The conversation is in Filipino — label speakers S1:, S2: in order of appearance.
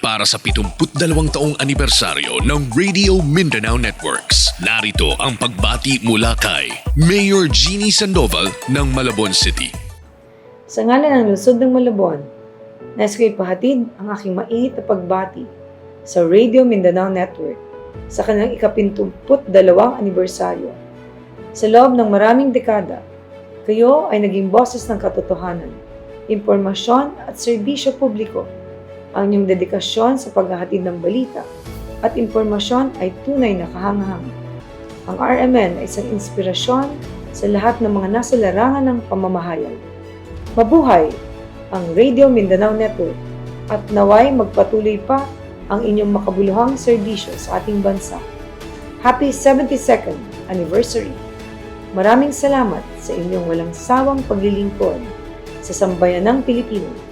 S1: para sa 72 taong anibersaryo ng Radio Mindanao Networks. Narito ang pagbati mula kay Mayor Jeannie Sandoval ng Malabon City.
S2: Sa ngalan ng lungsod ng Malabon, nais ko ipahatid ang aking mainit na pagbati sa Radio Mindanao Network sa kanilang ikapintumput dalawang anibersaryo. Sa loob ng maraming dekada, kayo ay naging boses ng katotohanan, impormasyon at serbisyo publiko. Ang inyong dedikasyon sa paghahatid ng balita at impormasyon ay tunay na kahanghang. Ang RMN ay isang inspirasyon sa lahat ng mga nasa larangan ng pamamahayag. Mabuhay ang Radio Mindanao Network at naway magpatuloy pa ang inyong makabuluhang serbisyo sa ating bansa. Happy 72nd Anniversary! Maraming salamat sa inyong walang sawang paglilingkod sa sambayanang Pilipino